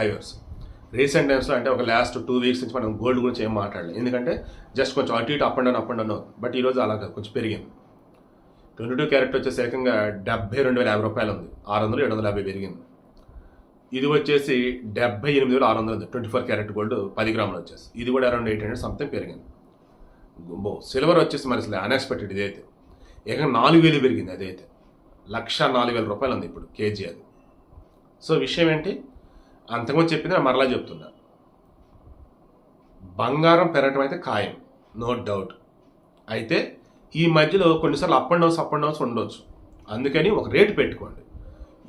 హైవర్స్. Recent టైమ్స్లో అంటే ఒక లాస్ట్ టూ వీక్స్ నుంచి మనం గోల్డ్ గురించి ఏం మాట్లాడలేదు. ఎందుకంటే జస్ట్ కొంచెం అటు ఇటు up and down up and down అవుతుంది. బట్ ఈరోజు అలా కొంచెం పెరిగింది. ట్వంటీ టూ క్యారెట్ వచ్చేసి ఏకంగా డెబ్బై రెండు వేల యాభై రూపాయలు ఉంది. ఆరు వందలు ఏడు వందల యాభై పెరిగింది. ఇది వచ్చేసి డెబ్బై ఎనిమిది వేల ఆరు వందలు ఉంది. ట్వంటీ ఫోర్ క్యారెట్ గోల్డ్ పది గ్రాములు వచ్చేసి. ఇది కూడా అరౌండ్ ఎయిట్ హండ్రెడ్ సంథింగ్ పెరిగింది. బో సిల్వర్ వచ్చేసి మరి అసలు అన్ఎక్స్పెక్టెడ్ ఇదైతే. ఏకంగా నాలుగు వేలు పెరిగింది అదైతే. లక్ష నాలుగు వేల రూపాయలు ఉంది ఇప్పుడు కేజీ అది. సో విషయం ఏంటి? అంతకుముందు చెప్పింది నేను మరలా చెప్తున్నా. బంగారం పెరగటం అయితే ఖాయం నో డౌట్ అయితే ఈ మధ్యలో కొన్నిసార్లు up and downs up and downs ఉండొచ్చు. అందుకని ఒక రేటు పెట్టుకోండి.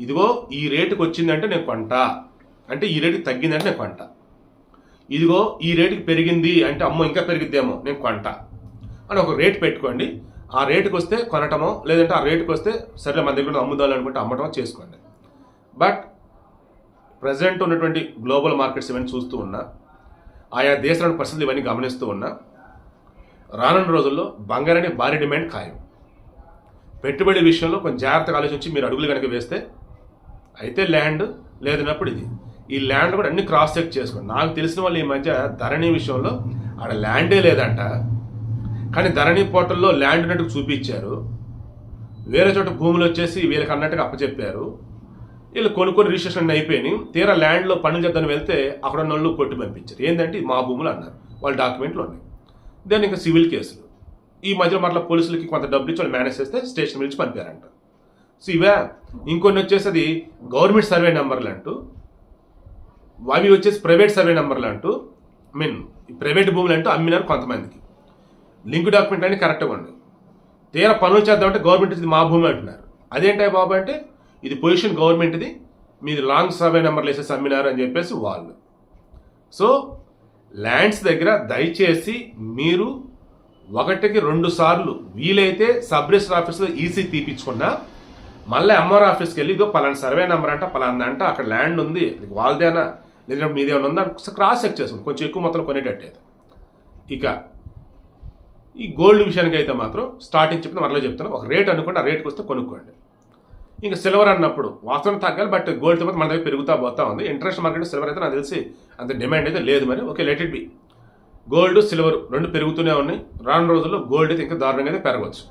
ఇదిగో ఈ రేటుకి వచ్చిందంటే నేను కొంట. అంటే ఈ రేటుకి తగ్గిందంటే నేను కొంట. ఇదిగో ఈ రేటుకి పెరిగింది అంటే అమ్మో ఇంకా పెరిగిద్దేమో నేను కొంట. అని ఒక రేట్ పెట్టుకోండి. ఆ రేటుకి వస్తే కొనటమో లేదంటే ఆ రేటుకి వస్తే సరే మన దగ్గర అమ్ముదాం అనుకుంటే అమ్మటమో చేసుకోండి. బట్ ప్రజెంట్ ఉన్నటువంటి గ్లోబల్ మార్కెట్స్ ఇవన్నీ చూస్తూ ఉన్నా ఆయా దేశాల పరిస్థితులు ఇవన్నీ గమనిస్తూ ఉన్నా రానున్న రోజుల్లో బంగారాన్ని భారీ డిమాండ్ ఖాయం. పెట్టుబడి విషయంలో కొంచెం జాగ్రత్తగా ఆలోచించి మీరు అడుగులు కనుక వేస్తే అయితే ల్యాండ్ లేదన్నప్పుడు ఇది. ఈ ల్యాండ్ కూడా అన్ని క్రాస్ చెక్ చేసుకోండి. నాకు తెలిసిన వాళ్ళు ఈ మధ్య ధరణి విషయంలో ఆడ ల్యాండే లేదంట. కానీ ధరణి పోర్టల్లో ల్యాండ్ ఉన్నట్టు చూపించారు. వేరే చోట భూములు వచ్చేసి వీళ్ళకి అన్నట్టుగా అప్పచెప్పారు. వీళ్ళు కొనుక్కొని రిజిస్ట్రేషన్ అయిపోయినాయి. తీరా ల్యాండ్లో పనులు చేద్దాని వెళ్తే అక్కడ ఉన్న వాళ్ళు కొట్టి పంపించారు. ఏంటంటే మా భూములు అన్నారు. వాళ్ళ డాక్యుమెంట్లు ఉన్నాయి. దాని ఇంకా సివిల్ కేసులు. ఈ మధ్యలో మరలా పోలీసులకి కొంత డబ్బులు ఇచ్చి వాళ్ళు మేనేజ్ చేస్తే స్టేషన్ నుంచి పంపారంట. సో ఇవే ఇంకొన్ని వచ్చేసి అది గవర్నమెంట్ సర్వే నెంబర్లు అంటూ అవి వచ్చేసి ప్రైవేట్ సర్వే నెంబర్లు అంటూ ఐ మీన్ ప్రైవేట్ భూములు అంటూ అమ్మినారు కొంతమందికి. లింక్ డాక్యుమెంట్ అని కరెక్ట్గా ఉంది తీరా పనులు చేద్దామంటే గవర్నమెంట్ ఇది మా భూమి అంటున్నారు. అదేంటాయి బాబు అంటే ఇది పొజిషన్ గవర్నమెంట్ది. మీది లాంగ్ సర్వే నెంబర్లు వేసేసి అమ్మినారు అని చెప్పేసి వాళ్ళు. సో ల్యాండ్స్ దగ్గర దయచేసి మీరు ఒకటికి రెండు సార్లు వీలైతే సబ్ రిజిస్టర్ ఆఫీస్లో ఈసీ తీపించుకున్నా మళ్ళీ ఎంఆర్ ఆఫీస్కి వెళ్ళి ఇదో పలానా సర్వే నెంబర్ అంట పలానా అంట అక్కడ ల్యాండ్ ఉంది వాళ్ళదేనా లేదంటే మీదేమైనా ఉందా? ఒకసారి క్రాస్ చెక్ చేసుకోండి కొంచెం ఎక్కువ మొత్తం కొనేటట్టేది. ఇక ఈ గోల్డ్ విషయానికి అయితే మాత్రం స్టార్టింగ్ చెప్పిన మరలా చెప్తాను ఒక రేట్ అనుకోండి ఆ రేట్కి వస్తే కొనుక్కోండి. ఇంకా సిల్వర్ అన్నప్పుడు వాస్తవం తగ్గాలి బట్ గోల్డ్ తర్వాత మన దగ్గర పెరుగుతా పోతా ఉంది. ఇంటర్నేషనల్ మార్కెట్ సిల్వర్ అయితే నాకు తెలిసి అంత డిమాండ్ అయితే లేదు మరి. Okay let it be gold silver రెండు పెరుగుతూనే ఉన్నాయి. రాను రోజుల్లో గోల్డ్ అయితే ఇంకా దారుణంగా అయితే పెరగవచ్చు.